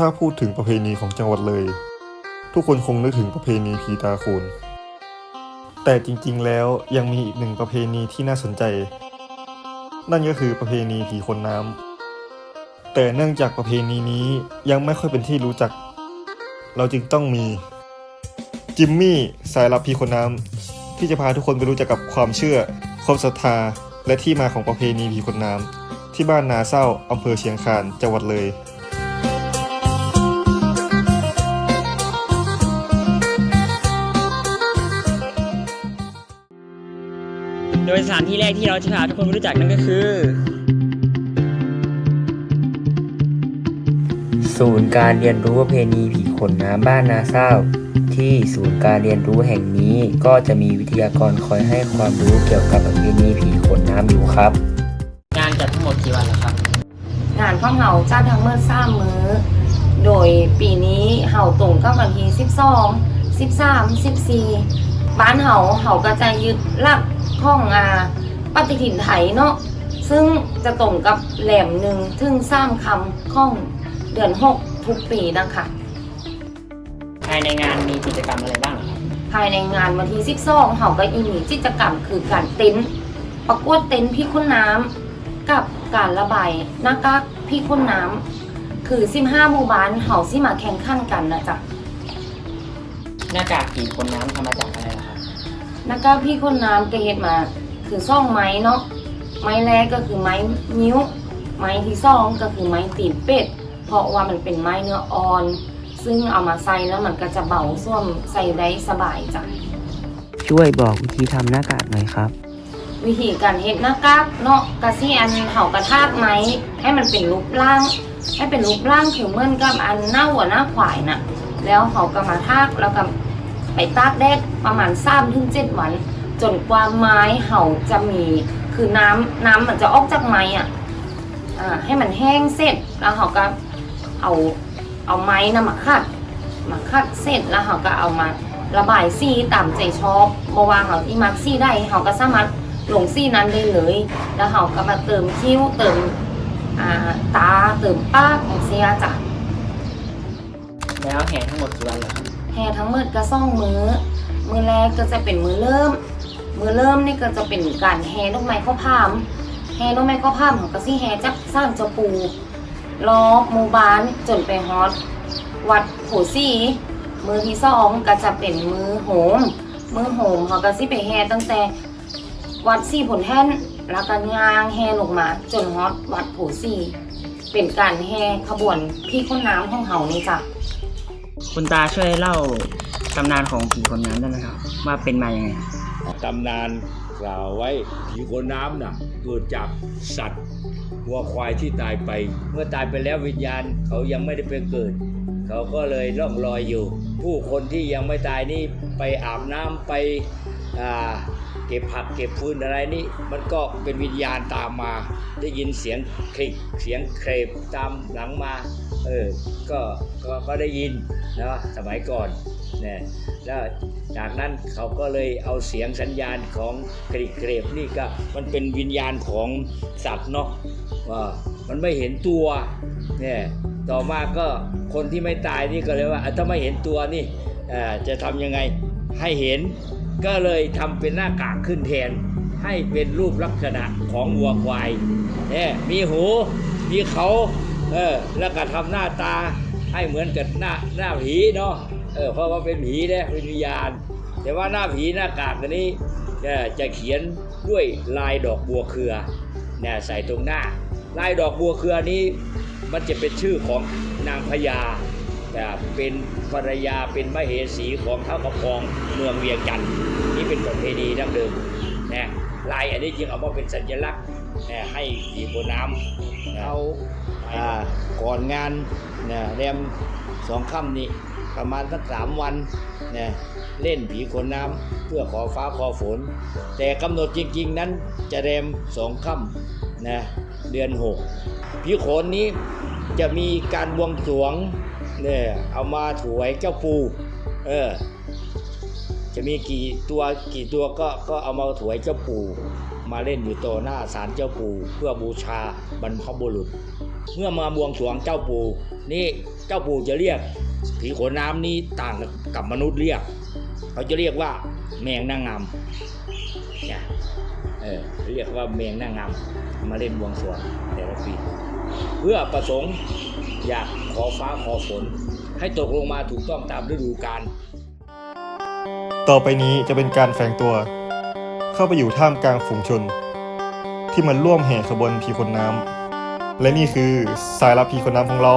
ถ้าพูดถึงประเพณีของจังหวัดเลย ทุกคนคงนึกถึงประเพณีผีตาโขนแต่จริงๆแล้วยังมีอีกหนึ่งประเพณีที่น่าสนใจ นั่นก็คือประเพณีผีคนน้ำแต่เนื่องจากประเพณีนี้ยังไม่ค่อยเป็นที่รู้จัก เราจึงต้องมีจิมมี่สายลับผีคนน้ำที่จะพาทุกคนไปรู้จักกับความเชื่อ ความศรัทธาและที่มาของประเพณีผีคนน้ำที่บ้านนาเศร้าอำเภอเชียงคานจังหวัดเลย ยสถานที่แรกที่เราจะพาทุกคนไปรู้จักนั่นก็คือ ศูนย์การเรียนรู้ประเพณีผีขนน้ำบ้านนาเศร้า ที่ศูนย์การเรียนรู้แห่งนี้ก็จะมีวิทยากรคอยให้ความรู้เกี่ยวกับประเพณีผีขนน้ำอยู่ครับ งานจัดทั้งหมดกี่วันแล้วครับ งานของเฮาจัดทั้งเมื่อสามมื้อโดยปีนี้เฮาตรงกับวันที่12 13 14บ้า นเฮาเฮาก็จะยึดหลักของอ่าปฏิทินไทยเนาะซึ่งจะตรงกับแหลมหนึ่งถึงสามคำของเดือน6ทุกปีนะคะภายในงานมีกิจกรรมอะไรบ้างเหรอครับภายในงานวันที่12เฮาก็อีมีกิจกรรมคือการเต้นท์ประกวดเต้นท์พี่คุณน้ำกับการระบายหน้ากากพี่คุณน้ำคือ 15หมู่บ้านเฮาสิมาแข่งขันกันนะจ๊ะหน้ากากผีคนน้ำทำมาจากอะไรล่ะ ครับหน้ากากพี่คุณน้ำก็เฮ็ดมา คือซ่องไม้เนาะไม้แรกก็คือไม้นิ้ว ไม้ที่สองก็คือไม้ตีนเป็ด เพราะว่ามันเป็นไม้เนื้ออ่อน ซึ่งเอามาใส่แล้วมันก็จะเบาส่วมใส่ได้สบายจ้ะช่วยบอกวิธีทำหน้ากากหน่อยครับ วิธีการเฮ็ดหน้ากากเนาะกะซี่อันเห่ากระทากไหมให้มันเป็นรูปร่าง ให้เป็นรูปร่างคือเหมือนกับอันหน้าวัวหน้าควายน่ะ แล้วเขาก็มาทากแล้วก็ ไปตากแดดประมาณ3ถึง7วัน จนกว่าไม้เห่าจะมีคือน้ำน้ำมันจะออกจากไม้อะอ่าให้มันแห้งเสร็จแล้วเขาก็เอาเอาไม้นะมาคัดมาคัดเสร็จแล้วเขาก็เอามาระบายสีตามใจชอบบ่ว่าเขาที่มักสีได้เขาก็สามารถลงซี่นั้นได้เลย แล้วเขาก็มาเติมคิ้วเติมตาเติมปากของเสียจ้ะแล้วแห่ทั้งหมดกี่วันแล้วครับ แห่ทั้งหมดก็ซ่องมือมือแรกก็จะเป็นมือเริ่ม มือเริ่มนี่ก็จะเป็นการแห่ดอกไม้ข้าวพามแห่ดอกไม้ข้าวพามของก็สิแห่จักสร้างเจ้าปูรอมูบานจนไปฮอดวัดโผสีมือที่สองก็จะเป็นมือโหม มือโหมเขาก็สิไปแห่ตั้งแต่วัดสี่ผลแท่นแล้วก็ยางแห่ลงมา จนฮอดวัดโผสีเป็นการแห่ขบวนพี่คนน้ำของเฮานี่จ้ะ คุณตาช่วยเล่าตำนานของผีคนน้ำได้ไหมครับ ว่าเป็นมาอยังไงตำนานกล่าวไว้ผีคนน้ำน่ะเกิดจากสัตว์วัวควายที่ตายไป เมื่อตายไปแล้ววิญญาณเขายังไม่ได้ไปเกิด เขาก็เลยล่องลอยอยู่ ผู้คนที่ยังไม่ตายนี่ไปอาบน้ำไปอ่า เก็บผักเก็บฟืนอะไรนี่ มันก็เป็นวิญญาณตามมา ได้ยินเสียงคลิกเสียงเครบตามหลังมาเออก็ก็ก็ได้ยินนะสมัยก่อนเนี่ยแล้วจากนั้นเขาก็เลยเอาเสียงสัญญาณของคลิกเครบนี่ก็มันเป็นวิญญาณของสัตว์เนาะว่ามันไม่เห็นตัวเนี่ยต่อมาก็คนที่ไม่ตายนี่ก็เลยว่าถ้าไม่เห็นตัวนี่จะทำยังไงให้เห็น ก็เลยทำเป็นหน้ากากขึ้นแทน ให้เป็นรูปลักษณะของวัวควายเนี่ยมีหู มีเขาเออแล้วก็ทำหน้าตาให้เหมือนกับหน้าหน้าผีเนาะเออเพราะว่าเป็นผีเนี่ยเป็นวิญญาณ แต่ว่าหน้าผีหน้ากากตัวนี้จะเขียนด้วยลายดอกบัวเครือเนี่ยใส่ตรงหน้า ลายดอกบัวเครือนี้มันจะเป็นชื่อของนางพญา เป็นภรรยาเป็นมเหสีของเท้ากระพองเมืองเวียงจันทร์นี่เป็นประเพณีดั้งเดิมนะลายอันนี้จึงเอามาเป็นสัญลักษณ์นะให้ผีบนน้ำเอาอ่าก่อนงานนะแรมสองค่ำนี้ประมาณสักสามวันนะเล่นผีขนน้ำเพื่อขอฟ้าขอฝน แต่กำหนดจริงๆนั้นจะแรมสองค่ำนะเดือนหกผีโขนนี้จะมีการบวงสรวง เนี่ยเอามาถวายเจ้าปูเออจะมีกี่ตัวกี่ตัวก็ก็เอามาถวายเจ้าปู่มาเล่นอยู่ต่อหน้าศาลเจ้าปู่เพื่อบูชาบรรพบุรุษ เมื่อมาบวงสรวงเจ้าปู่นี่เจ้าปู่จะเรียก ผีขนน้ำนี่ต่างกับมนุษย์เรียก เขาจะเรียกว่าแมงนางงามเนี่ยเออเรียกว่าแมงนางงามมาเล่นบวงสรวงแต่ละปีเพื่อประสงค์อยาก ขอฟ้าขอฝน ให้ตกลงมาถูกต้องตามฤดูกาลต่อไปนี้จะเป็นการแฝงตัว เข้าไปอยู่ท่ามกลางฝูงชน ที่มันร่วมแห่ขบวนพีคนน้ำและนี่คือสายลับพีคนน้ำของเรา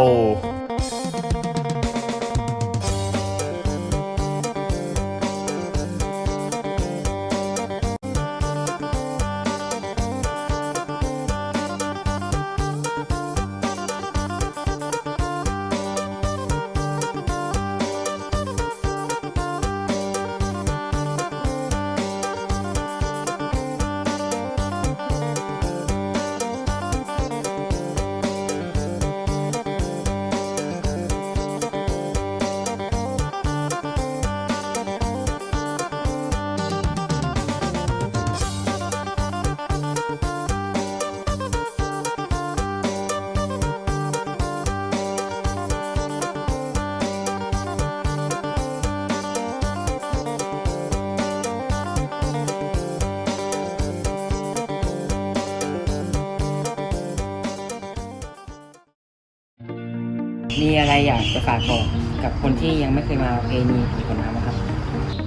มีอะไรอยากจะฝากบอกกับคนที่ยังไม่เคยมาประเพณีผีขนน้ำนะครับ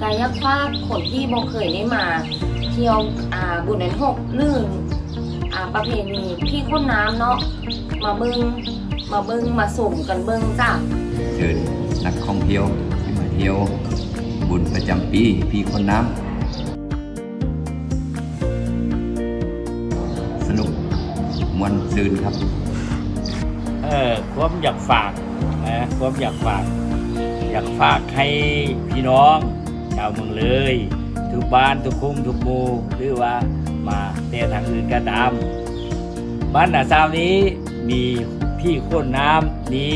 กายภาพคนที่บ่เคยได้มา เที่ยวอ่าบุญนันหกหนึ่งอ่าประเพณีพี่ข้นน้ำเนาะมาเบิงมาเบิงมาสุ่มกันเบิงจ้ะเชิญนักท่องเที่ยวที่มาเที่ยวบุญประจำปีพี่คนน้ำสนุกมวนซืนครับ เออความอยากฝาก นะความอยากฝาก อยากฝากให้พี่น้องชาวเมืองเลย ทุกบ้านทุกคุ้มทุกหมู่หรือว่ามาแต่ทางอื่นก็ตาม บ้านนาซาวนี้มีพี่โคนน้ำนี้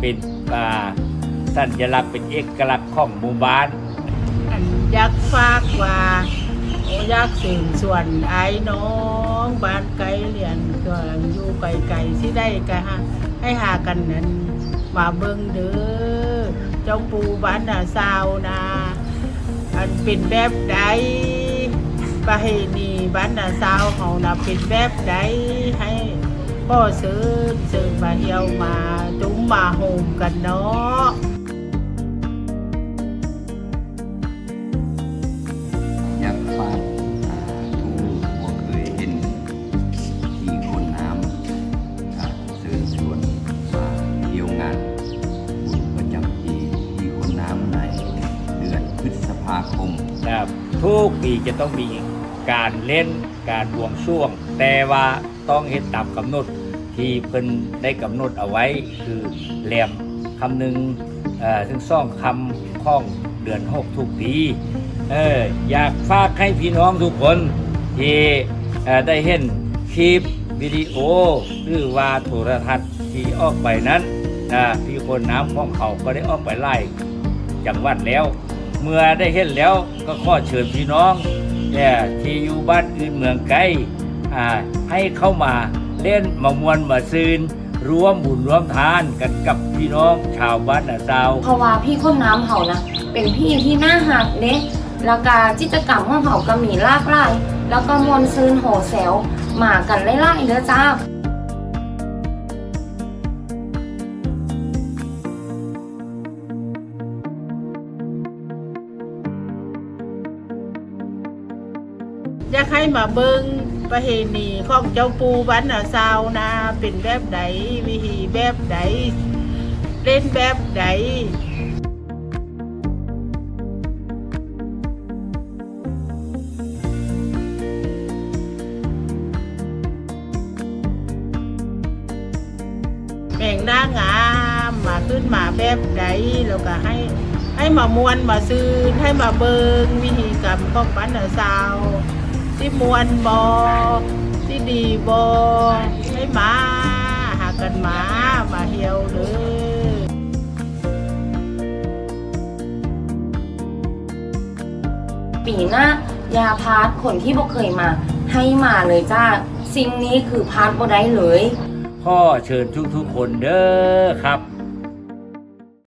เป็นอ่าสัญลักษณ์เป็นเอกลักษณ์ของหมู่บ้านอยักษ์ฟากว่าอยักษ์สื่นส่วนไอ้น้องบ้านไกลเรียนก็อยู่ไกลๆที่ได้ก็ให้หากันนั้น มาเบิ่งเด้อเจ้าปูบ้านนาซาวนาอันเป็นแบบใดประเพณีบ้านนาซาวเฮานะเป็นแบบใดให้พ่อซื้อซื้อมาเอียวมาจุ้มมาโฮมกันเนาะ ทุกปีจะต้องมีการเล่นการบวงช่วง แต่ว่าต้องเฮ็ดตามกำหนดที่เพิ่นได้กำหนดเอาไว้ คือแหลมคำหนึ่งเอ่อซึ่งซ่องคำข้องเดือนหกทุกปีเอออยากฝากให้พี่น้องทุกคนที่ได้เห็นคลิปวิดีโอหรือว่าโทรทัศน์ที่ออกไปนั้นนะพี่คนน้ำของเขาก็ได้ออกไปไล่จังหวัดแล้ว เมื่อได้เห็นแล้วก็ขอเชิญพี่น้องเนี่ยที่อยู่บ้านอื่นเมืองไกลอ่าให้เข้ามาเล่นมามวนมาซืนร่วมบุญร่วมทานกันกับพี่น้องชาวบ้านนาซาวเพราะว่าพี่ข้นน้ำเฮานะเป็นพี่ที่น่าหักเด้แล้วก็กิจกรรมของเฮาก็มีลากหลายแล้วก็มวลซืนโหแซวมากันไล่ๆเด้อจ้า อยากให้มาเบิงประเพณีของเจ้าปูบ้านนาซาวนาเป็นแบบใดวิธีแบบใดเล่นแบบใดแบ่งหน้างามมาขึ้นมาแบบใดแล้วก็ให้ให้มามวนมาซื้อให้มาเบิงวิธีกรรมของบ้านนาซาว ที่มวนบอที่ดีบอให้มา หากันมา มาเที่ยวเลยปีหน้ายาพาร์ทคนที่บ่เคยมา ให้มาเลยจ้า สิ่งนี้คือพาร์ทบ่ได้เลยขก็เชิญทุกๆคนเด้อครับ